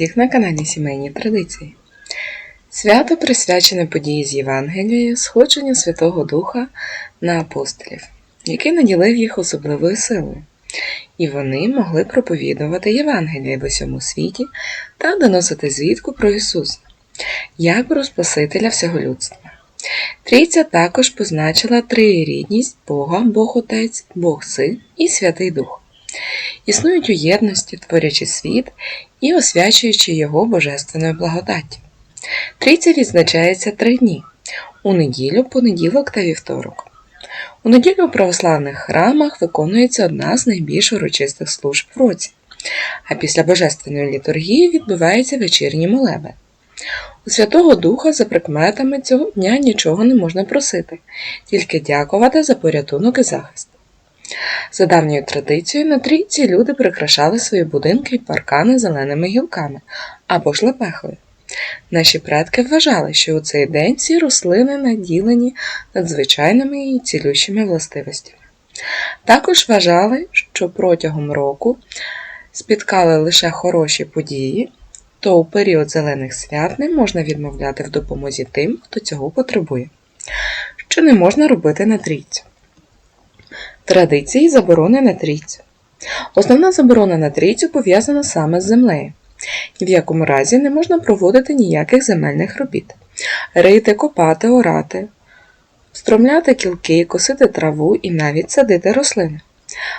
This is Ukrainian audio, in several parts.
всіх на каналі Сімейні Традиції. Свято присвячене події з Євангелія, сходження Святого Духа на апостолів, який наділив їх особливою силою, і вони могли проповідувати Євангеліє в усьому світі та доносити звідку про Ісуса, як про Спасителя всього людства. Трійця також позначила триєрідність Бога, Бог Отець, Бог Син і Святий Дух. Існують у єдності, творячи світ і освячуючи його божественною благодаттю. Трійця відзначається три дні у неділю, понеділок та вівторок. У неділю у православних храмах виконується одна з найбільш урочистих служб в році, а після божественної літургії відбувається вечірній молебен. У Святого Духа за прикметами цього дня нічого не можна просити, тільки дякувати за порятунок і захист. За давньою традицією на трійці люди прикрашали свої будинки і паркани зеленими гілками або ж лепехою. Наші предки вважали, що у цей день ці рослини наділені надзвичайними і цілющими властивостями. Також вважали, що протягом року спіткали лише хороші події, то у період зелених свят не можна відмовляти в допомозі тим, хто цього потребує, що не можна робити на трійцю. Традиції заборони на трійцю. Основна заборона на трійцю пов'язана саме з землею. Ні в якому разі не можна проводити ніяких земельних робіт. Рити, копати, орати, стромляти кілки, косити траву і навіть садити рослини.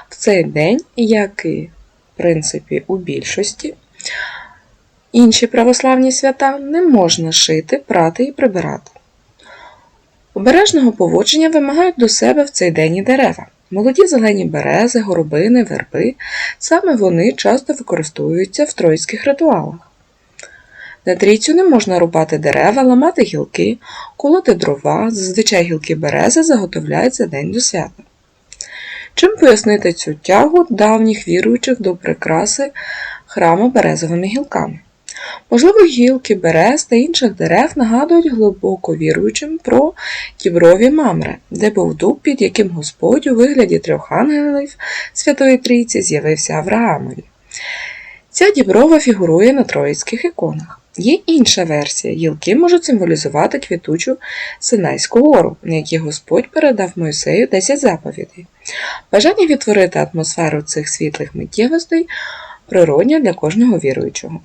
В цей день, як і в принципі у більшості, інші православні свята не можна шити, прати і прибирати. Обережного поводження вимагають до себе в цей день і дерева. Молоді зелені берези, горобини, верби саме вони часто використовуються в тройських ритуалах. На трійцю не можна рубати дерева, ламати гілки, колоти дрова, зазвичай гілки берези заготовляють за день до свята. Чим пояснити цю тягу давніх віруючих до прикраси храму березовими гілками? Можливо, гілки берез та інших дерев нагадують глибоко віруючим про кіброві мамри, де був дуб, під яким Господь у вигляді трьох ангелів Святої Трійці з'явився Авраамові. Ця діброва фігурує на троїцьких іконах. Є інша версія. Гілки можуть символізувати квітучу Синайську гору, на якій Господь передав Мойсею 10 заповідей. Бажання відтворити атмосферу цих світлих миттєвостей природня для кожного віруючого.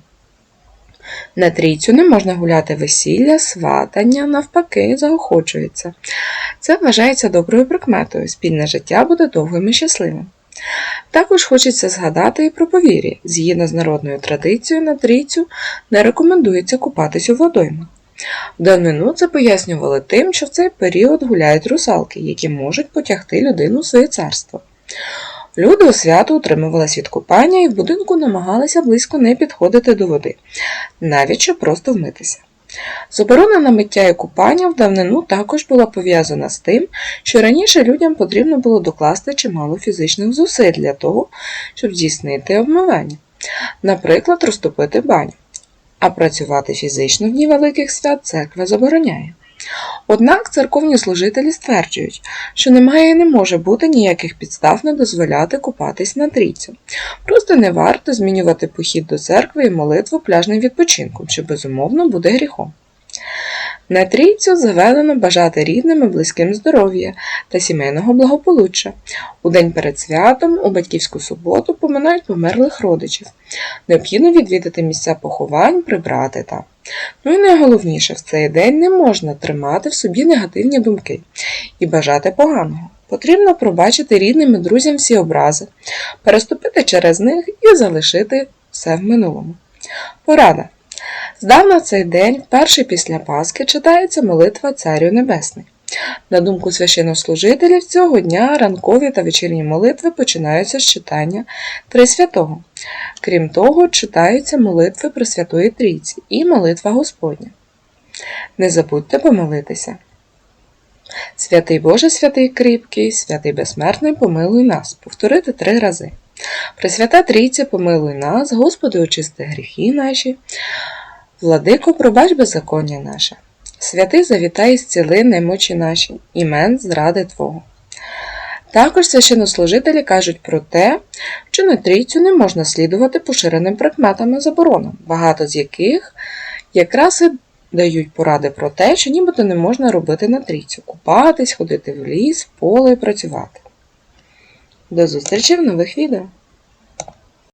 На трійцю не можна гуляти весілля, сватання, навпаки, заохочується. Це вважається доброю прикметою, спільне життя буде довгим і щасливим. Також хочеться згадати і про повір'я. Згідно з народною традицією, на трійцю не рекомендується купатись у водоймах. В давнину це пояснювали тим, що в цей період гуляють русалки, які можуть потягти людину в своє царство. Люди у свято утримувалися від купання і в будинку намагалися близько не підходити до води, навіть щоб просто вмитися. Заборона на миття і купання в давнину також була пов'язана з тим, що раніше людям потрібно було докласти чимало фізичних зусиль для того, щоб здійснити обмивання, наприклад, розтопити баню. А працювати фізично в дні великих свят церква забороняє. Однак церковні служителі стверджують, що немає і не може бути ніяких підстав не дозволяти купатись на трійцю. Просто не варто змінювати похід до церкви і молитву пляжним відпочинком, що безумовно буде гріхом. На трійцю заведено бажати рідним і близьким здоров'я та сімейного благополуччя. У день перед святом у батьківську суботу поминають померлих родичів. Необхідно відвідати місця поховань, прибрати там. Ну і найголовніше, в цей день не можна тримати в собі негативні думки і бажати поганого. Потрібно пробачити рідним і друзям всі образи, переступити через них і залишити все в минулому. Порада. Здавна в цей день, вперше після Пасхи, читається молитва Царю Небесний. На думку священнослужителів, цього дня ранкові та вечірні молитви починаються з читання Трисвятого. Крім того, читаються молитви Пресвятої Трійці і молитва Господня. Не забудьте помолитися. Святий Боже, святий кріпкий, святий безсмертний, помилуй нас, повторити три рази. Пресвята Трійця, помилуй нас, Господи, очисти гріхи наші, владико, пробач беззаконня наше. Святий завітай зціли немочі наші, імен зради Твого. Також священнослужителі кажуть про те, що на трійцю не можна слідувати поширеним предметам і заборонам, багато з яких якраз і дають поради про те, що нібито не можна робити на трійцю купатись, ходити в ліс, в поле і працювати. До зустрічі в нових відео!